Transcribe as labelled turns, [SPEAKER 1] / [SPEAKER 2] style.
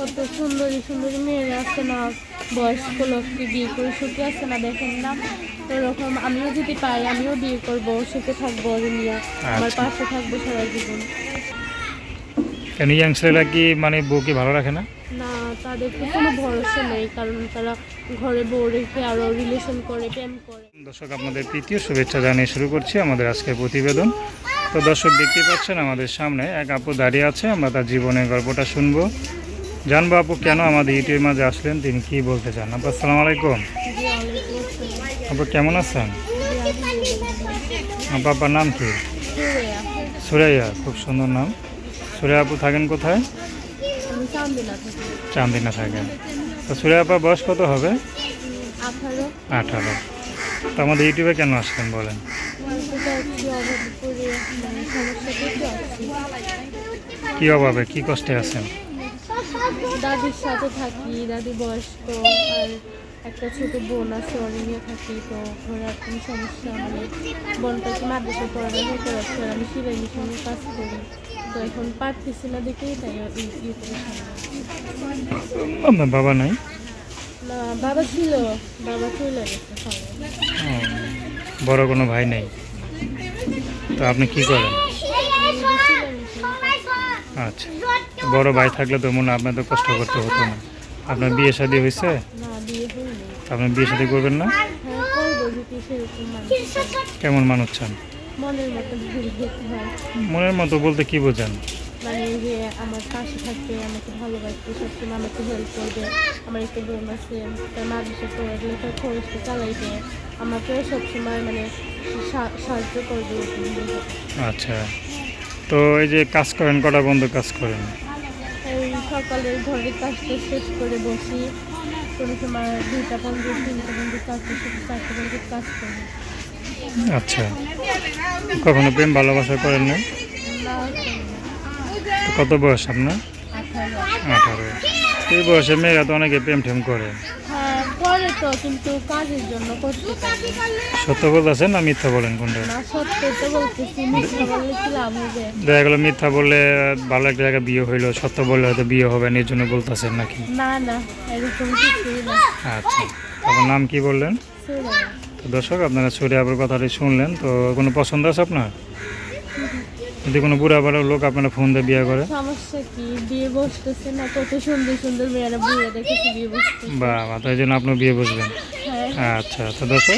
[SPEAKER 1] কত সুন্দরী সুন্দরী মেয়েরা আছে না? বয়স্ক লোককে বিয়ে করে সুখে আছে না দেখেন না? এরকম আমিও যদি পাই আমিও বিয়ে করব সুখে থাকব নিয়ে। আমার
[SPEAKER 2] আচ্ছা।
[SPEAKER 1] পাশে থাকব সারা জীবন।
[SPEAKER 2] কেন ইয়াং ছেলেরা কি মানে বউকে ভালো রাখে না?
[SPEAKER 1] না তাদের কোনো ভরসা নেই কারণ তারা ঘরে বউ রেখে আরও রিলেশন করে প্রেম করে।
[SPEAKER 2] দর্শক আপনাদের তৃতীয় শুভেচ্ছা জানিয়ে শুরু করছি আমাদের আজকের প্রতিবেদন। তো দর্শক দেখতে পাচ্ছেন আমাদের সামনে এক আপু দাঁড়িয়ে আছে আমরা তার জীবনের গল্পটা শুনব। জানব আপু কেন আমাদের ইউটিউবের মাঝে আসলেন? তিনি কি বলতে চান? আপু আসসালামু আলাইকুম। আপু কেমন আছেন?
[SPEAKER 1] আলহামদুলিল্লাহ
[SPEAKER 2] আপনার নাম কি? সুরাইয়া খুব সুন্দর নাম। সুরাইয়া আপু থাকেন কোথায়?
[SPEAKER 1] চান্দিনা
[SPEAKER 2] থাকেন। তো সুরাইয়া আপার বয়স কত হবে?
[SPEAKER 1] আঠারো।
[SPEAKER 2] তো আমাদের ইউটিউবে কেন আসলেন বলেন?
[SPEAKER 1] কি অভাবে
[SPEAKER 2] কি কষ্টে আছেন?
[SPEAKER 1] দাদির সাথে থাকি দাদি বয়স্ক আর একটা ছোট বোন আছে ওর নিয়ে থাকি তো ঘরে আর কোনো সমস্যা মানে বোনটাকে মাদ্রাসা পড়ালেখা করাচ্ছে আর আমি সিলাই মিশনের কাজ করি। তো এখন পারতেছি না দেখেই তাই ইউটিউবে
[SPEAKER 2] আপনার বাবা নাই?
[SPEAKER 1] না বাবা ছিল বাবা চলে গেছে
[SPEAKER 2] বড় কোনো ভাই নাই? তো আপনি কি করেন? আচ্ছা। বড় ভাই থাকলে তো মনে তো কষ্ট করতে হতো না। আপনার বিয়ে শাদী হয়েছে?
[SPEAKER 1] আপনার বিয়ে
[SPEAKER 2] শাদী করবেন না? কেমন মানুষ চান?
[SPEAKER 1] মনের মতো
[SPEAKER 2] বলতে কি বোঝান?
[SPEAKER 1] যে আমার আমাকে হেল্প করবে
[SPEAKER 2] আচ্ছা। তো এই যে কাজ করেন কটা বন্ধ কাজ করেন?
[SPEAKER 1] এই সকালের ঘরের কাজটা শেষ করে বসি। কোনো সময় দুইটা পনেরো তিনটা পনেরো চারটে সাথে চারটে কাজ করি।
[SPEAKER 2] আচ্ছা। কখনো প্রেম ভালোবাসা করেন না কত বয়স আপনার?
[SPEAKER 1] আঠারো।
[SPEAKER 2] এই বয়সে মেয়েরা তো অনেকে প্রেম ঠেম করে।
[SPEAKER 1] করে তো কিন্তু কাজের জন্য করতে
[SPEAKER 2] সত্য বলতেছেন না মিথ্যা বলেন কোনটা?
[SPEAKER 1] না সত্যি তো বলতেছি মিথ্যা বললে কি লাভ হবে?
[SPEAKER 2] দেখা গেলো মিথ্যা বললে ভালো একটা জায়গায় বিয়ে হইল সত্য বললে হয়তো বিয়ে হবে না এর জন্য বলতেছেন নাকি?
[SPEAKER 1] না না এরকম কিছুই না।
[SPEAKER 2] আচ্ছা আপনার নাম কি বললেন? দর্শক আপনারা সূর্য আবার কথাটি শুনলেন তো কোনো পছন্দ আছে আপনার? যদি কোনো বুড়া বড় লোক আপনারা ফোন দিয়ে বিয়ে করে?
[SPEAKER 1] সমস্যা কি? বিয়ে বসতেছে না কত সুন্দর সুন্দর মেয়েরা বুড়ে দেখেছি বিয়ে বসতেছে।
[SPEAKER 2] তাই জন্য আপনি বিয়ে বসবেন?
[SPEAKER 1] হ্যাঁ।
[SPEAKER 2] আচ্ছা তো দর্শক